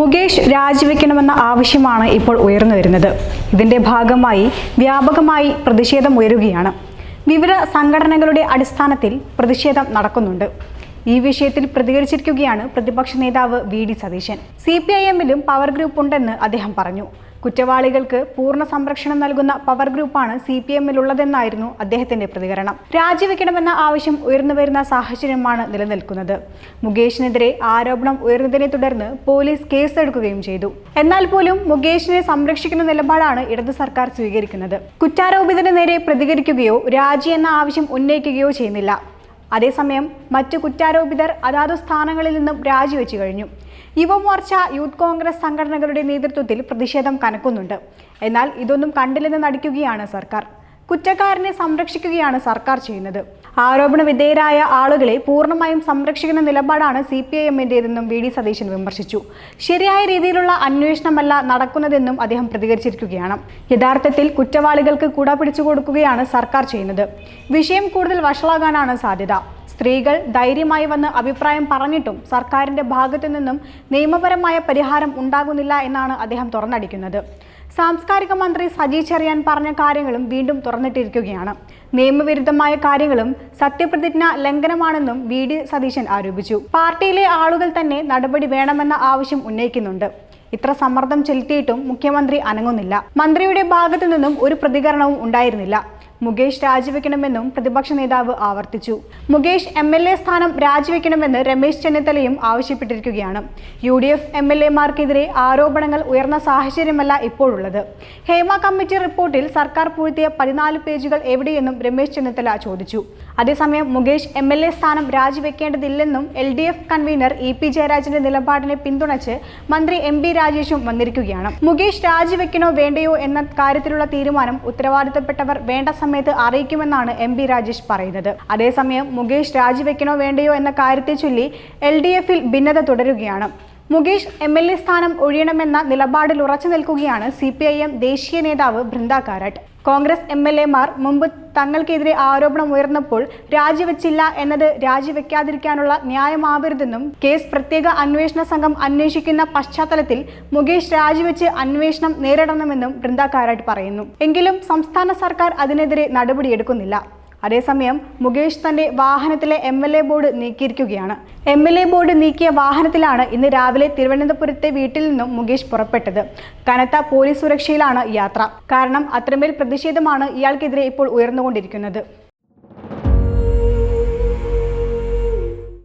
മുകേഷ് രാജിവെക്കണമെന്ന ആവശ്യമാണ് ഇപ്പോൾ ഉയർന്നു വരുന്നത്. ഇതിന്റെ ഭാഗമായി വ്യാപകമായി പ്രതിഷേധം ഉയരുകയാണ്. വിവിധ സംഘടനകളുടെ അടിസ്ഥാനത്തിൽ പ്രതിഷേധം നടക്കുന്നുണ്ട്. ഈ വിഷയത്തിൽ പ്രതികരിച്ചിരിക്കുകയാണ് പ്രതിപക്ഷ നേതാവ് V D Satheesan. C P I എമ്മിലും power group ഉണ്ടെന്ന് അദ്ദേഹം പറഞ്ഞു. കുറ്റവാളികൾക്ക് പൂർണ സംരക്ഷണം നൽകുന്ന പവർ ഗ്രൂപ്പാണ് സി പി എമ്മിലുള്ളതെന്നായിരുന്നു അദ്ദേഹത്തിന്റെ പ്രതികരണം. രാജിവെക്കണമെന്ന ആവശ്യം ഉയർന്നുവരുന്ന സാഹചര്യമാണ് നിലനിൽക്കുന്നത്. മുകേഷിനെതിരെ ആരോപണം ഉയർന്നതിനെ തുടർന്ന് പോലീസ് കേസെടുക്കുകയും ചെയ്തു. എന്നാൽ പോലും മുകേഷിനെ സംരക്ഷിക്കുന്ന നിലപാടാണ് ഇടതു സർക്കാർ സ്വീകരിക്കുന്നത്. കുറ്റാരോപിതന് നേരെ പ്രതികരിക്കുകയോ രാജി എന്ന ആവശ്യം ഉന്നയിക്കുകയോ ചെയ്യുന്നില്ല. അതേസമയം മറ്റു കുറ്റാരോപിതർ അതാതു സ്ഥാനങ്ങളിൽ നിന്നും രാജിവെച്ചു കഴിഞ്ഞു. യുവമോർച്ച യൂത്ത് കോൺഗ്രസ് സംഘടനകളുടെ നേതൃത്വത്തിൽ പ്രതിഷേധം കനക്കുന്നുണ്ട്. എന്നാൽ ഇതൊന്നും കണ്ടില്ലെന്ന് നടിക്കുകയാണ് സർക്കാർ. കുറ്റക്കാരനെ സംരക്ഷിക്കുകയാണ് സർക്കാർ ചെയ്യുന്നത്. ആരോപണ വിധേയരായ ആളുകളെ പൂർണമായും സംരക്ഷിക്കുന്ന നിലപാടാണ് സി പി ഐ എമ്മിന്റെതെന്നും വി ഡി സതീശൻ വിമർശിച്ചു. ശരിയായ രീതിയിലുള്ള അന്വേഷണമല്ല നടക്കുന്നതെന്നും അദ്ദേഹം പ്രതികരിച്ചിരിക്കുകയാണ്. യഥാർത്ഥത്തിൽ കുറ്റവാളികൾക്ക് കുട പിടിച്ചു കൊടുക്കുകയാണ് സർക്കാർ ചെയ്യുന്നത്. വിഷയം കൂടുതൽ വഷളാകാനാണ് സാധ്യത. സ്ത്രീകൾ ധൈര്യമായി വന്ന് അഭിപ്രായം പറഞ്ഞിട്ടും സർക്കാരിന്റെ ഭാഗത്തു നിന്നും നിയമപരമായ പരിഹാരം ഉണ്ടാകുന്നില്ല എന്നാണ് അദ്ദേഹം തുറന്നടിക്കുന്നത്. സാംസ്കാരിക മന്ത്രി സജി ചെറിയാൻ പറഞ്ഞ കാര്യങ്ങളും വീണ്ടും തുറന്നിട്ടിരിക്കുകയാണ്. നിയമവിരുദ്ധമായ കാര്യങ്ങളും സത്യപ്രതിജ്ഞ ലംഘനമാണെന്നും വി ഡി സതീശൻ ആരോപിച്ചു. പാർട്ടിയിലെ ആളുകൾ തന്നെ നടപടി വേണമെന്ന ആവശ്യം ഉന്നയിക്കുന്നുണ്ട്. ഇത്ര സമ്മർദ്ദം ചെലുത്തിയിട്ടും മുഖ്യമന്ത്രി അനങ്ങുന്നില്ല. മന്ത്രിയുടെ ഭാഗത്തു നിന്നും ഒരു പ്രതികരണവും ഉണ്ടായിരുന്നില്ല. മുകേഷ് രാജിവെക്കണമെന്നും പ്രതിപക്ഷ നേതാവ് ആവർത്തിച്ചു. മുകേഷ് എം എൽ എ സ്ഥാനം രാജിവെക്കണമെന്ന് രമേശ് ചെന്നിത്തലയും ആവശ്യപ്പെട്ടിരിക്കുകയാണ്. U D F M L എമാർക്കെതിരെ ആരോപണങ്ങൾ ഉയർന്ന സാഹചര്യമല്ല ഇപ്പോഴുള്ളത്. ഹേമ കമ്മിറ്റി റിപ്പോർട്ടിൽ സർക്കാർ പൂഴ്ത്തിയ പതിനാല് പേജുകൾ എവിടെയെന്നും രമേശ് ചെന്നിത്തല ചോദിച്ചു. അതേസമയം മുകേഷ് എം എൽ എ സ്ഥാനം രാജിവെക്കേണ്ടതില്ലെന്നും L D F convener E P ജയരാജന്റെ നിലപാടിനെ പിന്തുണച്ച് മന്ത്രി എം ബി രാജേഷും വന്നിരിക്കുകയാണ്. മുകേഷ് രാജിവെക്കണോ വേണ്ടയോ എന്ന കാര്യത്തിലുള്ള തീരുമാനം ഉത്തരവാദിത്തപ്പെട്ടവർ വേണ്ട സമയത്ത് അറിയിക്കുമെന്നാണ് എം ബി രാജേഷ് പറയുന്നത്. അതേസമയം മുകേഷ് രാജിവെക്കണോ വേണ്ടയോ എന്ന കാര്യത്തെ ചൊല്ലി എൽ ഡി എഫിൽ ഭിന്നത തുടരുകയാണ്. മുകേഷ് എം എൽ എ സ്ഥാനം ഒഴിയണമെന്ന നിലപാടിൽ ഉറച്ചു നിൽക്കുകയാണ് സി പി ഐ എം ദേശീയ നേതാവ് ബൃന്ദ കാരാട്ട്. കോൺഗ്രസ് എം എൽ എമാർ മുമ്പ് തങ്ങൾക്കെതിരെ ആരോപണം ഉയർന്നപ്പോൾ രാജിവെച്ചില്ല എന്നത് രാജിവെക്കാതിരിക്കാനുള്ള ന്യായമാവരുതെന്നും കേസ് പ്രത്യേക അന്വേഷണ സംഘം അന്വേഷിക്കുന്ന പശ്ചാത്തലത്തിൽ മുകേഷ് രാജിവെച്ച് അന്വേഷണം നേരിടണമെന്നും ബൃന്ദ കാരാട്ട് പറയുന്നു. എങ്കിലും സംസ്ഥാന സർക്കാർ അതിനെതിരെ നടപടിയെടുക്കുന്നില്ല. അതേസമയം മുകേഷ് തന്റെ വാഹനത്തിലെ എം എൽ എ ബോർഡ് നീക്കിയിരിക്കുകയാണ്. എം എൽ എ ബോർഡ് നീക്കിയ വാഹനത്തിലാണ് ഇന്ന് രാവിലെ തിരുവനന്തപുരത്തെ വീട്ടിൽ നിന്നും മുകേഷ് പുറപ്പെട്ടത്. കനത്ത പോലീസ് സുരക്ഷയിലാണ് യാത്ര. കാരണം അത്രമേൽ പ്രതിഷേധമാണ് ഇയാൾക്കെതിരെ ഇപ്പോൾ ഉയർന്നുകൊണ്ടിരിക്കുന്നത്.